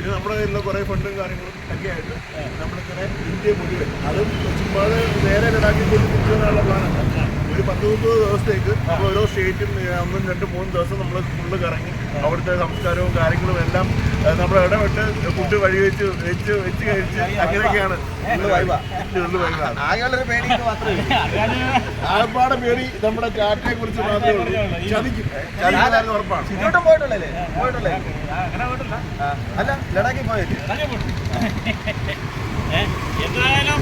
പിന്നെ നമ്മുടെ കയ്യിലുള്ള കുറേ ഫണ്ടും കാര്യങ്ങളും ഒക്കെ ആയിട്ട് നമ്മളിങ്ങനെ ഇന്ത്യ മുഴുവൻ. അതും ചുമ്മാതെ നേരെ കൊടുത്തിട്ടുള്ള തിരിച്ചു ഒരു പത്ത് മുപ്പത് ദിവസത്തേക്ക് നമ്മൾ ഓരോ സ്റ്റേറ്റും ഒന്നും രണ്ടും മൂന്നും ദിവസം നമ്മൾ ഫുള്ള് കറങ്ങി. അവിടുത്തെ സംസ്കാരവും കാര്യങ്ങളും എല്ലാം നമ്മൾ ഇടപെട്ട് ഫുഡ് വഴി വെച്ച് വെച്ച് വെച്ച് കഴിച്ച് അങ്ങനെയൊക്കെയാണ്. ആകപ്പാടെ പേടി നമ്മുടെ ചാറ്റിനെ കുറിച്ച് മാത്രമേ ഉള്ളൂ. ചതിക്കും. ഉറപ്പാണ്. ഇങ്ങോട്ടും പോയിട്ടുള്ളേ പോയിട്ടില്ല. അല്ല ലഡാക്കിൽ പോയില്ലേ? എന്തായാലും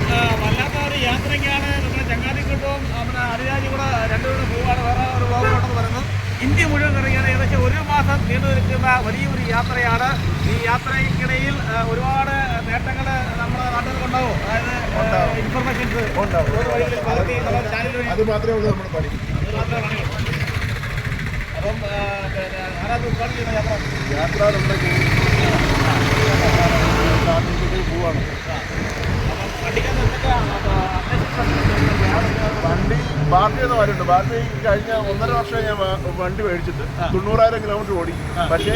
യാത്രയ്ക്കാണ് നമ്മുടെ ചങ്ങാതിക്കൂട്ടവും നമ്മുടെ അരിരാജി കൂടെ രണ്ടുപേരും പോവാണ് വേറെ ഒരു പോകുന്നുണ്ടെന്ന് പറയുന്നത് ഇന്ത്യ മുഴുവൻ കറങ്ങിയാണ്. ഏകദേശം ഒരു മാസം നീണ്ടു നിൽക്കുന്ന വലിയൊരു യാത്രയാണ്. ഈ യാത്രയ്ക്കിടയിൽ ഒരുപാട് നേട്ടങ്ങൾ നമ്മുടെ നാട്ടിൽ ഉണ്ടാവും. അതായത് ഇൻഫർമേഷൻസ് അത് മാത്രമേ ഉള്ളൂ നമ്മുടെ പണി. അപ്പം ആരാധന പിന്നെ ആരാ യാത്ര. യാത്ര നമ്മുടെ ബാർട്ടി എന്ന് പറയുന്നുണ്ട് ബാർട്ടി കഴിഞ്ഞ ഒന്നര വർഷം ഞാൻ വണ്ടി മേടിച്ചിട്ട് തൊണ്ണൂറായിരം കിലോമീറ്റർ ഓടി. പക്ഷേ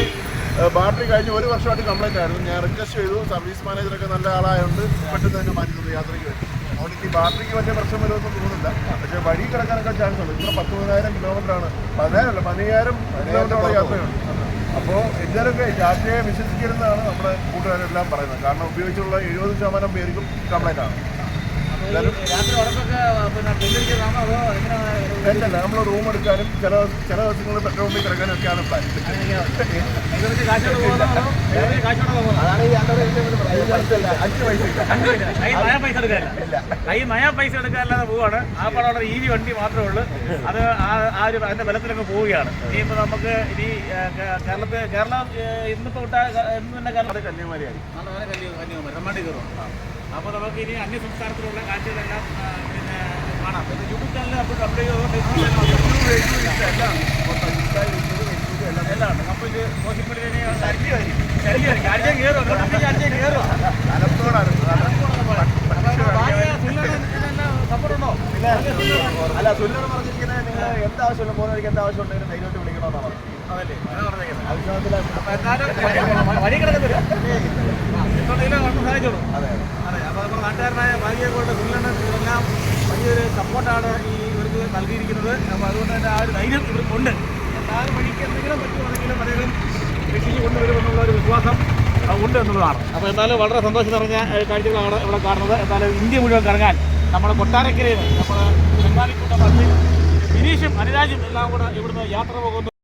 ബാറ്ററി കഴിഞ്ഞ ഒരു വർഷമായിട്ട് കംപ്ലൈന്റ് ആയിരുന്നു. ഞാൻ റിക്വസ്റ്റ് ചെയ്തു. സർവീസ് മാനേജറൊക്കെ നല്ല ആളായതുകൊണ്ട് പെട്ടെന്ന് തന്നെ മാറ്റി തന്നു യാത്രയ്ക്ക് വേണ്ടി. അതുകൊണ്ട് ഈ ബാറ്ററിക്ക് വലിയ പ്രശ്നം വരുമെന്ന് തോന്നുന്നില്ല. പക്ഷേ വഴി കിടക്കാനൊക്കെ ചാൻസ് ഉണ്ട്. ഇത്ര പത്ത് പതിനായിരം കിലോമീറ്റർ ആണ്. പതിനായിരമല്ല പതിനയ്യായിരം കിലോമീറ്ററോളം യാത്രയുണ്ട്. അപ്പോൾ എല്ലാവരൊക്കെ യാത്രയെ വിശ്വസിക്കരുതെന്നാണ് നമ്മുടെ കൂട്ടുകാരെല്ലാം പറയുന്നത്. കാരണം ഉപയോഗിച്ചുള്ള എഴുപത് ശതമാനം പേർക്കും കംപ്ലൈന്റ് ആണ്. അല്ലല്ല നമ്മൾ റൂം എടുക്കാനും ചില ചില ദിവസങ്ങളിൽ പെട്രോൾ പമ്പ് കിടക്കാനും ഒക്കെയാണ് പ്ലാൻ അഞ്ച് പൈസ ഇല്ല കൈ മയ പൈസ പൈസ പോവാണ് ആ പടമുള്ള ഈ വണ്ടി മാത്രമേ ഉള്ളൂ അത് ആ ഒരു അതിന്റെ ബലത്തിലൊക്കെ പോവുകയാണ് ഇനിയിപ്പോ നമുക്ക് ഇനി കേരളത്തിൽ കേരളം ഇന്നിപ്പോ ഇന്ന് തന്നെ കേരളം കന്യാകുമാരിയായി കന്യാകുമാരി കയറും അപ്പോൾ നമുക്ക് ഇനി അന്യ സംസ്ഥാനത്തിലുള്ള കാഴ്ചകളെല്ലാം യൂട്യൂബ് ചാനൽ അപ്പോൾ അപ്ഡേറ്റ് ചാനൽ എല്ലാം അല്ല സുല്ലർ പറഞ്ഞിരിക്കുന്നത് നിങ്ങൾ എന്താവശ്യമുള്ള പോകുന്ന വഴിക്ക് എന്താവശ്യം ഉണ്ടെങ്കിലും ധൈര്യമായിട്ട് വിളിക്കണമെന്നാണ് പറഞ്ഞത്. അതെ അതെ. അപ്പോൾ നമ്മുടെ നാട്ടുകാരനായ കൊണ്ട് സുല്ലണ്ണൻ ഇതെല്ലാം വലിയൊരു സപ്പോർട്ടാണ് ഈ ഇവർക്ക് നൽകിയിരിക്കുന്നത്. അപ്പോൾ അതുകൊണ്ട് തന്നെ ആ ഒരു ധൈര്യം ഇവർക്കുണ്ട് എല്ലാവരും വഴിക്ക് എന്തെങ്കിലും പറ്റുവാണെങ്കിലും അദ്ദേഹം കൃഷിക്ക് കൊണ്ടുവരുമെന്നുള്ള ഒരു വിശ്വാസം ഉണ്ട് എന്നുള്ളതാണ്. അപ്പോൾ എന്തായാലും വളരെ സന്തോഷം നിറഞ്ഞ കാഴ്ചകളാണ് ഇവിടെ കാണുന്നത്. എന്തായാലും ഇന്ത്യ മുഴുവൻ കറങ്ങാൻ നമ്മുടെ കൊട്ടാരക്കരയിൽ നമ്മുടെ ബംഗാളിക്കൂട്ടം ബിനീഷും അനുരാജും എല്ലാം കൂടെ ഇവിടുന്ന് യാത്ര പോകുന്നു.